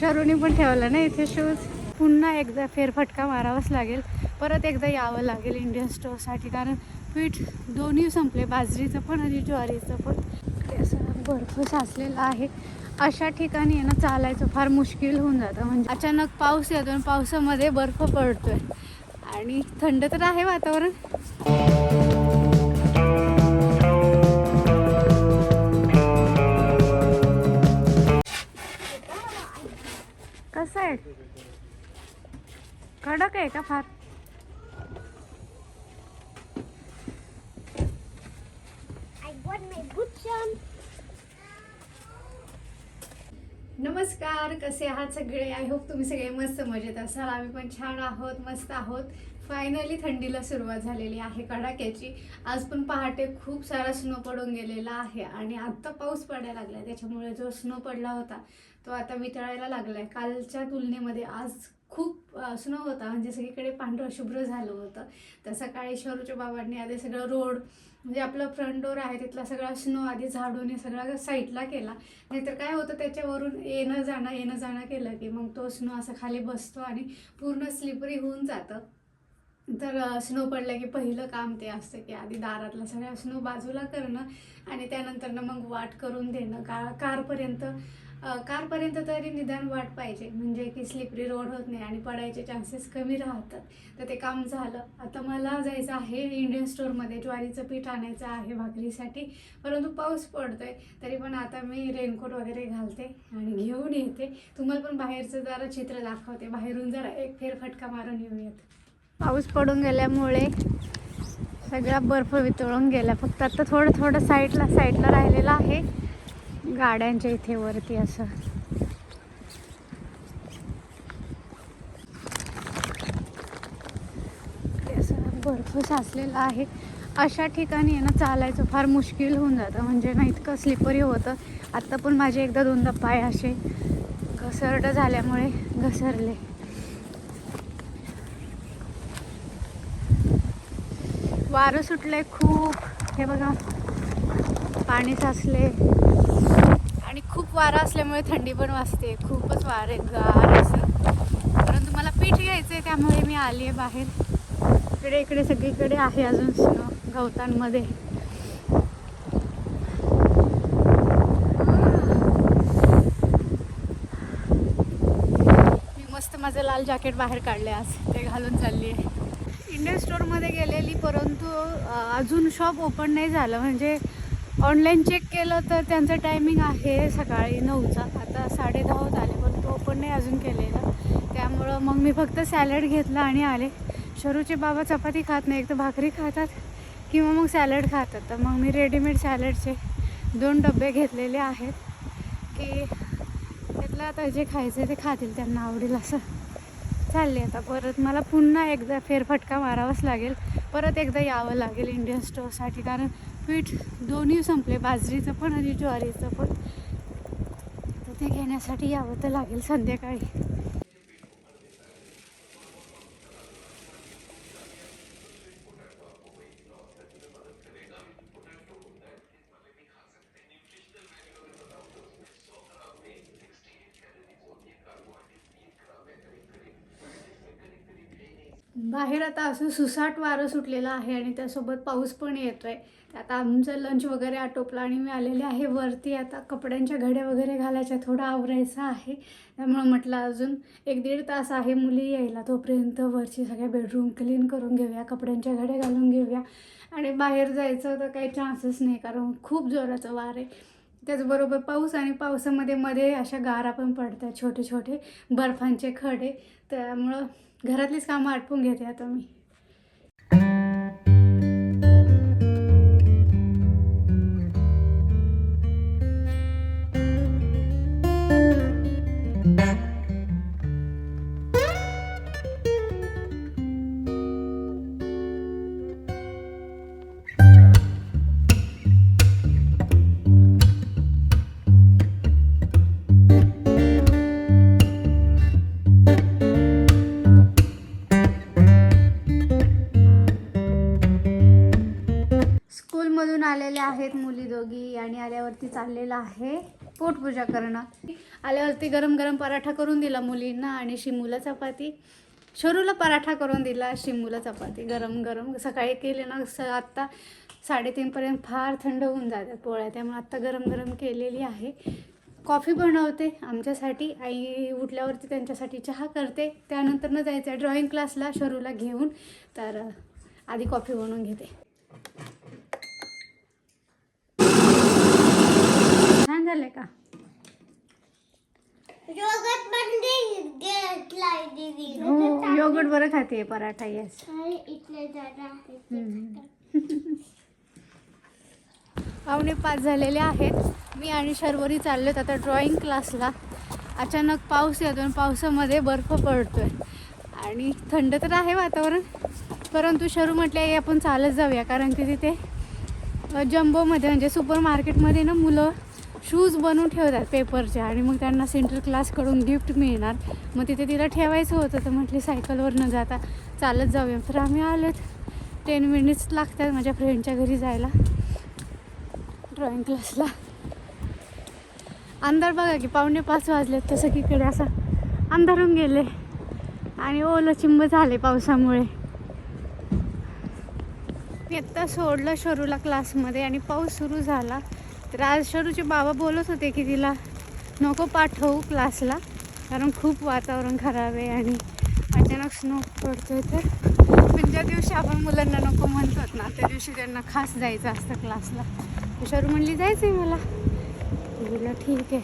शरूने पण ठेवला ना इथे शूज पुन्हा एकदा फेरफटका मारावाच लागेल. परत एकदा यावं लागेल इंडियन स्टोअरसाठी कारण पीठ दोन्ही संपले. बाजरीचं पण आणि ज्वारीचं पण. असं बर्फ साचलेला आहे. अशा ठिकाणी आहे ना चालायचं फार मुश्किल होऊन जातं. म्हणजे अचानक पाऊस येतो आणि पावसामध्ये बर्फ पडतोय. आणि थंड तर आहे वातावरण. कसे आहात सगळे? आय होप तुम्ही सगळे मस्त मजेत असाल. आम्ही पण छान आहोत मस्त आहोत. फायनली थंडीला सुरुवात झालेली आहे कडाक्याची. आज पण पहाटे खूप सारा स्नो पडून गेलेला आहे आणि आत्ता पाऊस पडायला लागलाय. त्याच्यामुळे जो स्नो पडला होता तो आता वितळायला लागलाय. कालच्या तुलनेमध्ये आज खूप स्नो होता. म्हणजे सगळीकडे पांढरं शुभ्र झालं होतं. तर सकाळी शरूच्या बाबांनी आधी सगळं रोड म्हणजे आपलं फ्रंट डोर आहे तिथला सगळा स्नो आधी झाडून सगळा साईडला केला. नाहीतर काय होतं त्याच्यावरून येणं जाणं येणं जाणं केलं की मग तो स्नो असं खाली बसतो आणि पूर्ण स्लिपरी होऊन जातं. तर स्नो पडलं की पहिलं काम ते असतं की आधी दारातला सगळ्या स्नो बाजूला करणं आणि त्यानंतरनं मग वाट करून देणं. का कारपर्यंत कारपर्यंत तरी निदान वाट पाहिजे. म्हणजे की स्लिपरी रोड होत नाही आणि पडायचे चान्सेस कमी राहतात. तर ते काम झालं. आता मला जायचं आहे इंडियन स्टोअरमध्ये ज्वारीचं पीठ आणायचं आहे भाकरीसाठी. परंतु पाऊस पडतोय. तरी पण आता मी रेनकोट वगैरे घालते आणि घेऊन येते. तुम्हाला पण बाहेरचं जरा चित्र दाखवते. बाहेरून जरा एक फेरफटका मारून येऊयात. पाऊस पडून गेल्यामुळे सगळा बर्फ वितळून गेला. फक्त आता थोडं थोडं साईडला साईडला राहिलेला आहे. गाड्यांच्या इथे वरती असं. ते असं बर्फ साचलेला आहे. अशा ठिकाणी आहे ना चालायचं फार मुश्किल होऊन जातं. म्हणजे ना इतकं स्लिपरी होतं. आत्ता पण माझे एकदा दोनदा पाय असे घसरड झाल्यामुळे घसरले. वारं सुटलंय खूप. हे बघा. पाणी साचले आणि खूप वारा असल्यामुळे थंडी पण वाजते. खूपच वार आहे गार असं. परंतु मला पीठ घ्यायचं आहे त्यामुळे मी आली आहे बाहेर. इकडे इकडे सगळीकडे आहे अजून स्नो गवतांमध्ये. मी मस्त माझं लाल जॅकेट बाहेर काढले आज. ते घालून चालली आहे इंडियन स्टोअरमध्ये गेलेली परंतु अजून शॉप ओपन नाही झालं. म्हणजे ऑनलाईन चेक केलं तर त्यांचं टायमिंग आहे सकाळी नऊचा. आता साडे दहा आले पण तो ओपन नाही अजून केलेला. त्यामुळं मग मी फक्त सॅलड घेतला आणि आले. शरूचे बाबा चपाती खात नाही एक तर भाकरी खातात किंवा मग सॅलड खातात. तर मग मी रेडीमेड सॅलडचे दोन डबे घेतलेले आहेत की त्यातलं आता जे खायचं ते खातील त्यांना आवडेल असं. चालले आता परत मला पुन्हा एकदा फेरफटका मारावाच लागेल. परत एकदा यावं लागेल इंडियन स्टोअरसाठी कारण पीठ दोन्ही संपले बाजरीचं पण आणि ज्वारीचं पण. तर ते घेण्यासाठी यावं तर लागेल संध्याकाळी. बाहेर आता असं सुसाट वारं सुटलेलं आहे आणि त्यासोबत पाऊस पण येतोय आता आमचं लंच वगैरे आटोपलं आणि मी आलेले आहे वरती. आता कपड्यांच्या घड्या वगैरे घालायच्या थोडं आवरायचा आहे. त्यामुळं म्हटलं अजून एक दीड तास आहे मुली यायला. तोपर्यंत वरची सगळ्या बेडरूम क्लीन करून घेऊया कपड्यांच्या घड्या घालून घेऊया. आणि बाहेर जायचं तर काही चान्सेस नाही कारण खूप जोराचं वार आहे. त्याचबरोबर पाऊस आणि पावसामध्ये मध्ये अशा गारा पण पडतात छोटे छोटे बर्फांचे खडे. त्यामुळं घरातलीच कामं आटपून घेते आता मी. आल्यावरती चाललेलं आहे. पोटपूजा करणं. आल्यावरती गरम गरम पराठा करून दिला मुलींना आणि शिमूला चपाती. शरूला पराठा करून दिला शिमूला चपाती. गरम गरम सकाळी केले ना स आत्ता साडेतीनपर्यंत फार थंड होऊन जातात पोळ्या. त्यामुळे आत्ता गरम गरम केलेली आहे. कॉफी बनवते आमच्यासाठी. आई उठल्यावरती त्यांच्यासाठी चहा करते. त्यानंतर न जायचं आहे ड्रॉइंग क्लासला शरूला घेऊन. तर आधी कॉफी बनवून घेते. छान झालंय का? दीदी हो योगट बरं खाते पराठा येस पावणे पाच झालेले आहेत. मी आणि शर्वरी चाललोत आता ड्रॉइंग क्लासला अचानक पाऊस येतो आणि पावसामध्ये बर्फ पडतोय. आणि थंड तर आहे वातावरण परंतु शरू म्हटले "आई, आपण चालत जाऊया कारण की तिथे जम्बोमध्ये म्हणजे सुपर मार्केटमध्ये ना मुलं शूज बनवून ठेवतात पेपरचे आणि मग त्यांना सेंटर क्लासकडून गिफ्ट मिळणार. मग तिथे तिला ठेवायचं होतं तर म्हटली सायकलवर न जाता चालत जाऊया. तर आम्ही आलोत. टेन मिनिट्स लागतात माझ्या फ्रेंडच्या घरी जायला. ड्रॉइंग क्लासला अंधार बघा की पावणे पाच वाजले तर सगळीकडे असं अंधारून गेले. आणि ओलं चिंब झाले पावसामुळे. मी आत्ता सोडलं शरूला क्लासमध्ये आणि पाऊस सुरू झाला. तर आज शरूचे बाबा बोलत होते की तिला नको पाठवू क्लासला कारण खूप वातावरण खराब आहे आणि अचानक स्नो पडतोय तर पण ज्या दिवशी आपण मुलांना नको म्हणतात ना त्या दिवशी त्यांना खास जायचं असतं क्लासला. शरू म्हणली जायचं आहे मला बोललं ठीक आहे.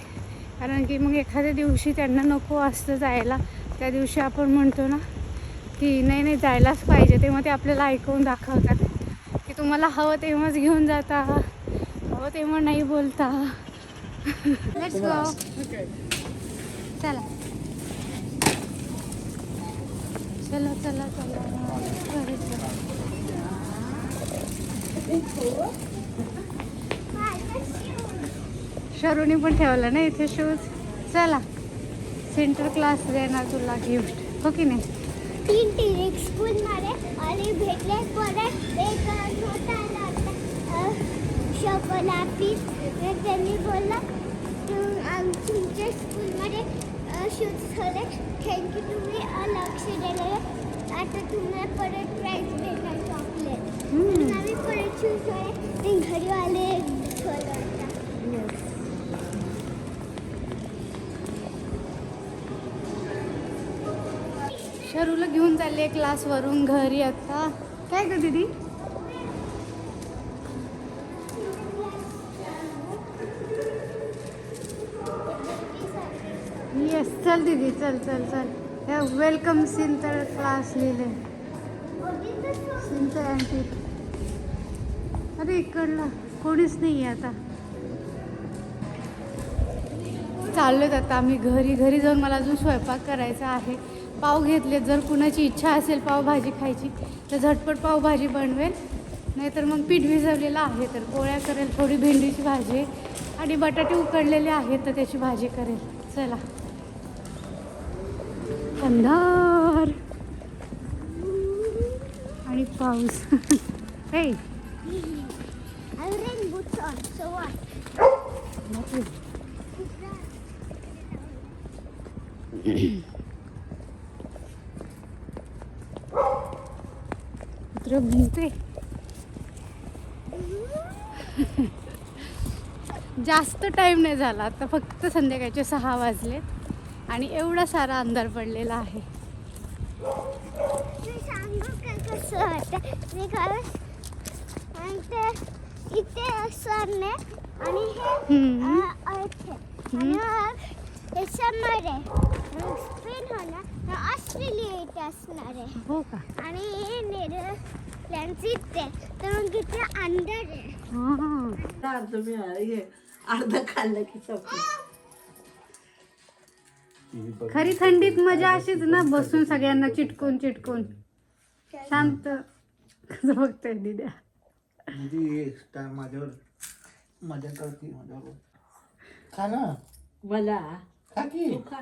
कारण की मग एखाद्या दिवशी त्यांना नको असतं जायला. त्या दिवशी आपण म्हणतो ना की नाही नाही जायलाच पाहिजे. तेव्हा ते आपल्याला ऐकवून दाखवतात की तुम्हाला हवं तेव्हाच घेऊन जाता. तेव्हा नाही बोलता. लेट्स गो चला. चला चला चला. चला. शरूने पण ठेवला ना इथे शूज चला. सेंटर क्लास देणार तुला गिफ्ट हो की नाही? तीन तीन स्कूल आणि भेटले परत. एक शोकोला पीस त्यांनी बोलला "तु- आम- तुमच्या स्कूलमध्ये शूज ठेवले थँक्यू तुम्ही लक्ष दिले आता तुम्हाला परत प्राईज भेटणार चॉकलेट आम्ही परत शूज ठेवले ते घरी आले ठेवलं शरूला घेऊन चालले क्लासवरून घरी आता. काय ग दीदी येस चल दीदी चल चल चल. वेलकम सिंतर क्लास लिहिले. सिंतर अँटी अरे इकडला. कोणीच नाही आहे आता. चाललोत आता आम्ही घरी. घरी जाऊन मला अजून स्वयंपाक करायचा आहे. पाव घेतले जर कुणाची इच्छा असेल पावभाजी खायची तर झटपट पावभाजी बनवेल. नाहीतर मग पीठ भिजवलेलं आहे तर पोळ्या करेल थोडी भेंडीची भाजी आणि बटाटे उकडलेले आहेत तर त्याची भाजी करेल. चला. अंधार. आणि पाऊस. हे कुत्र भिजते. जास्त टाइम नाही झाला. आता फक्त संध्याकाळचे सहा वाजले आणि एवढा सारा अंधार पडलेला आहे. हे हो का? आणि अंदर हां. अर्ध मिळालं हे अर्ध खाल्लं की खरी थंडीत मजा अशीच ना बसून सगळ्यांना चिटकून चिटकून. शांत. कसं बघतोय दिद्या? माझ्यावर मजा करते माझ्यावर. खा ना. मला? खा की. तू खा.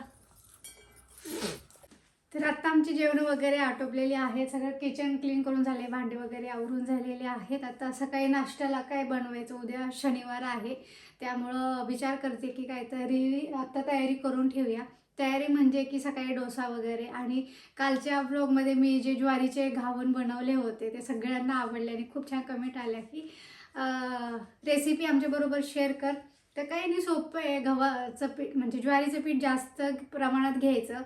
तर आत्ता आमची जेवण वगैरे आटोपलेली आहेत सगळं किचन क्लीन करून झाले भांडे वगैरे आवरून झालेले आहेत. आता सकाळी नाश्त्याला काय बनवायचं? उद्या शनिवार आहे. त्यामुळं विचार करते की काहीतरी आत्ता तयारी करून ठेवूया. तयारी म्हणजे की सकाळी डोसा वगैरे आणि कालच्या ब्लॉगमध्ये मी जे ज्वारीचे घावण बनवले होते ते सगळ्यांना आवडले आणि खूप छान कमेंट आल्या की रेसिपी आमच्याबरोबर शेअर कर. तर काही नाही सोपं आहे. गव्हाचं पीठ म्हणजे ज्वारीचं पीठ जास्त प्रमाणात घ्यायचं.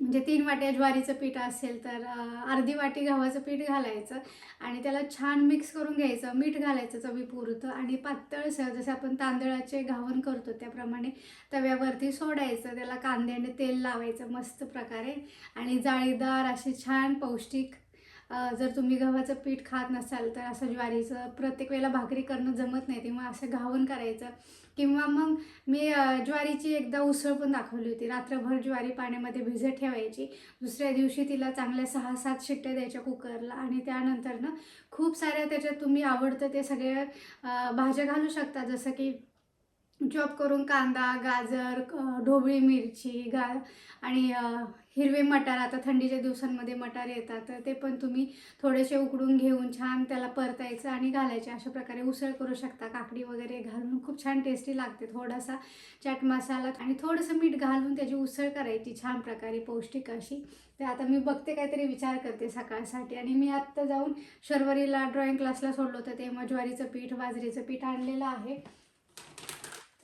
म्हणजे तीन वाट्या ज्वारीचं पीठ असेल तर अर्धी वाटी गव्हाचं पीठ घालायचं आणि त्याला छान मिक्स करून घ्यायचं. मीठ घालायचं चवीपुरतं आणि पातळसर जसं आपण तांदळाचे घावण करतो त्याप्रमाणे तव्यावरती सोडायचं. त्याला कांद्याने तेल लावायचं मस्त प्रकारे आणि जाळीदार असे छान पौष्टिक जर तुम्ही गव्हाचं पीठ खात नसाल तर असं ज्वारीचं प्रत्येक वेळेला भाकरी करणं जमत नाही. तेव्हा असं घावण करायचं किंवा मग मी ज्वारीची एकदा उसळ पण दाखवली होती. रात्रभर ज्वारी पाण्यामध्ये भिजत ठेवायची. दुसऱ्या दिवशी तिला चांगल्या सहा सात शिट्ट्या द्यायच्या कुकरला आणि त्यानंतर ना खूप साऱ्या त्याच्यात तुम्ही आवडतं ते सगळे भाज्या घालू शकता. जसं की चॉप करून कांदा गाजर ढोबळी मिरची गा आणि हिरवे मटार आता थंडीच्या दिवसांमध्ये मटार येतात तर ते पण तुम्ही थोडेसे उकडून घेऊन छान त्याला परतायचं आणि घालायचे. अशा प्रकारे उसळ करू शकता. काकडी वगैरे घालून खूप छान टेस्टी लागते. थोडासा चाट मसाला आणि थोडंसं मीठ घालून त्याची उसळ करायची छान प्रकारे पौष्टिक अशी. तर आता मी बघते काहीतरी विचार करते सकाळसाठी. आणि मी आत्ता जाऊन शर्वरीला ड्रॉइंग क्लासला सोडलो होतं तेव्हा ज्वारीचं पीठ बाजरीचं पीठ आणलेलं आहे.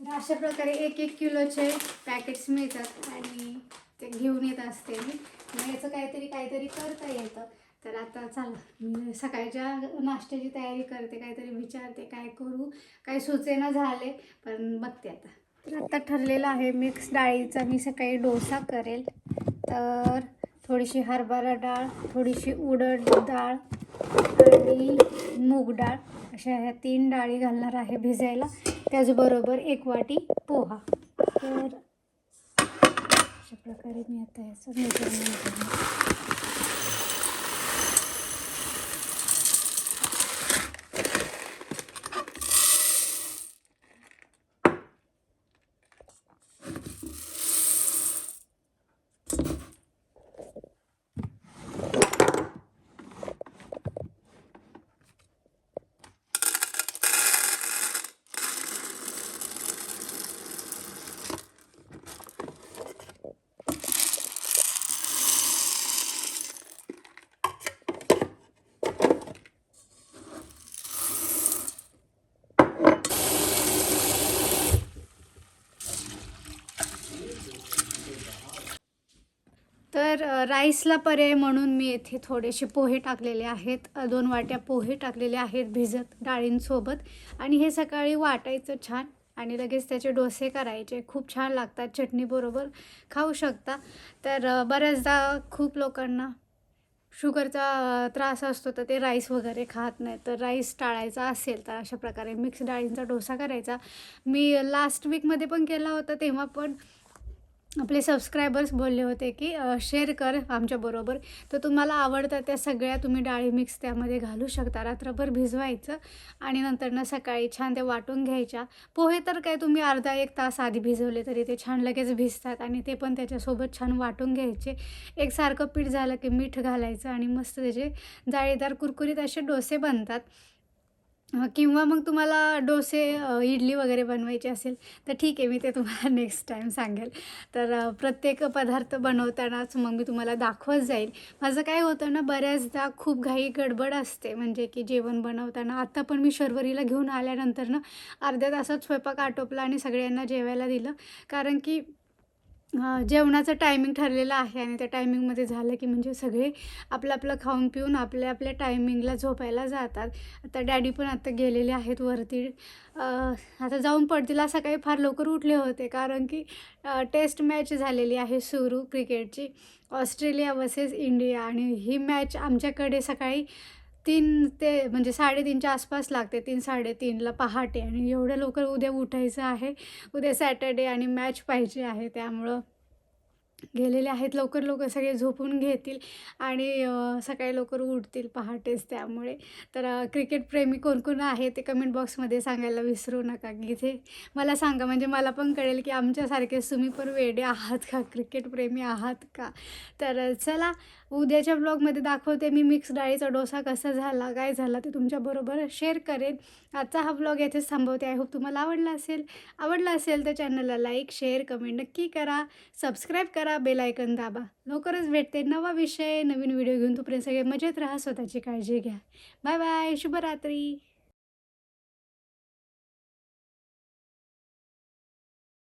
तर अशा प्रकारे एक एक किलोचे पॅकेट्स मिळतात. आणि ते घेऊन येत असते मी. मग याचं काहीतरी काहीतरी करता येतं. तर आता चला मी सकाळच्या नाश्त्याची तयारी करते काहीतरी विचारते काय करू काय सुचेना झाले पण बघते आता. तर आता ठरलेलं आहे मिक्स डाळीचा मी सकाळी डोसा करेल. तर थोडीशी हरभरा डाळ थोडीशी उडद डाळ आणि मूग डाळ. अशा ह्या तीन डाळी घालणार आहे भिजायला. त्याचबरोबर एक वाटी पोहा. तर अशा प्रकारे मी आता याचं मेजरमेंट राईसला पर्याय म्हणून मी येथे थोडेसे पोहे टाकलेले आहेत. दोन वाट्या पोहे टाकलेले आहेत भिजत डाळींसोबत. आणि हे सकाळी वाटायचं छान आणि लगेच त्याचे डोसे करायचे. खूप छान लागतात चटणीबरोबर खाऊ शकता. तर बऱ्याचदा खूप लोकांना शुगरचा त्रास असतो तर ते राईस वगैरे खात नाही तर राईस टाळायचा असेल तर अशा प्रकारे मिक्स डाळींचा डोसा करायचा. मी लास्ट वीकमध्ये पण केला होता तेव्हा पण आपले सबस्क्रायबर्स बोलले होते की शेअर कर आमच्याबरोबर तर तुम्हाला आवडतं त्या सगळ्या तुम्ही डाळी मिक्स त्यामध्ये घालू शकता. रात्रभर भिजवायचं आणि नंतर ना सकाळी छान ते वाटून घ्यायच्या. पोहे तर काय तुम्ही अर्धा एक तास आधी भिजवले तरी ते छान लगेच भिजतात आणि ते पण त्याच्यासोबत छान वाटून घ्यायचे. एकसारखं पीठ झालं की मीठ घालायचं आणि मस्त त्याचे जाळीदार कुरकुरीत असे डोसे बनतात. किंवा मग तुम्हाला डोसे इडली वगैरे बनवायची असेल तर ठीक आहे मी ते तुम्हाला नेक्स्ट टाईम सांगेल. तर प्रत्येक पदार्थ बनवतानाच मग मी तुम्हाला दाखवत जाईल. माझं काय होतं ना बऱ्याचदा खूप घाई गडबड असते. म्हणजे की जेवण बनवताना आत्ता पण मी शर्वरीला घेऊन आल्यानंतर ना अर्ध्या तासात स्वयंपाक आटोपला आणि सगळ्यांना जेवायला दिलं. कारण की जेवणाचं टायमिंग ठरलेलं आहे आणि त्या टायमिंगमध्ये झालं की म्हणजे सगळे आपलं आपलं खाऊन पिऊन आपल्या आपल्या टायमिंगला झोपायला जातात. आता डॅडी पण आता गेलेले आहेत वरती. आता जाऊन पडतील असं सकाळी फार लवकर उठले होते कारण की टेस्ट मॅच झालेली आहे सुरू क्रिकेटची ऑस्ट्रेलिया वर्सेस इंडिया आणि ही मॅच आमच्याकडे सकाळी तीन ते म्हणजे साडेतीनच्या आसपास लागते तीन साडेतीनला पहाटे. आणि एवढ्या लवकर उद्या उठायचं आहे उद्या सॅटर्डे आणि मॅच पाहिजे आहे त्यामुळं गेलेले आहेत. लवकर लवकर सगळे झोपून घेतील आणि सकाळी लवकर उठतील पहाटेच त्यामुळे. तर क्रिकेट क्रिकेटप्रेमी कोण कोण आहे ते कमेंट बॉक्समध्ये सांगायला विसरू नका. की इथे मला सांगा म्हणजे मला पण कळेल की आमच्यासारखेच तुम्ही पण वेडे आहात का? क्रिकेटप्रेमी आहात का? तर चला उद्याच्या ब्लॉगमध्ये दाखवते मी मिक्स डाळीचा डोसा कसा झाला काय झाला ते तुमच्याबरोबर शेअर करेन. आजचा हा ब्लॉग येथेच थांबवते. आय होप तुम्हाला आवडला असेल. आवडला असेल तर चॅनलला लाईक शेअर कमेंट नक्की करा. सबस्क्राईब करा. बेल आयकन दाबा. लवकरच भेटते नवा विषय नवीन व्हिडिओ घेऊन. तोपर्यंत सगळे मजेत राहा स्वतःची काळजी घ्या. बाय बाय शुभरात्री.